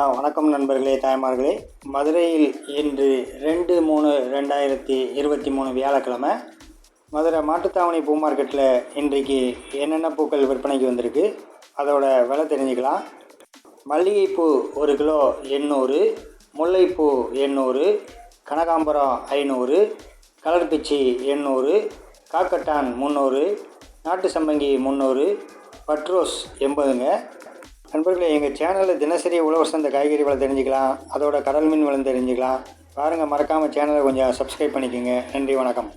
ஆ வணக்கம் நண்பர்களே தாய்மார்களே. மதுரையில் இன்று ரெண்டு மூணு ரெண்டாயிரத்தி இருபத்தி மூணு வியாழக்கிழமை மதுரை மாட்டுத்தாவணி பூ மார்க்கெட்டில் இன்றைக்கு என்னென்ன பூக்கள் விற்பனைக்கு வந்திருக்கு அதோட விலை தெரிஞ்சுக்கலாம். மல்லிகைப்பூ ஒரு கிலோ எண்ணூறு முல்லைப்பூ எண்ணூறு கனகாம்பரம் ஐநூறு கலர் பிச்சி எண்ணூறு காக்கட்டான் முந்நூறு நாட்டு சம்பங்கி முந்நூறு பட்ரோஸ் எண்பதுங்க. நண்பர்களே எங்கள் சேனலில் தினசரி உழவர் சந்தை காய்கறி வளம் தெரிஞ்சுக்கலாம் அதோட கடல் மீன் வளம் தெரிஞ்சுக்கலாம். பாருங்கள் மறக்காமல் சேனலை கொஞ்சம் சப்ஸ்கிரைப் பண்ணிக்கோங்க. நன்றி வணக்கம்.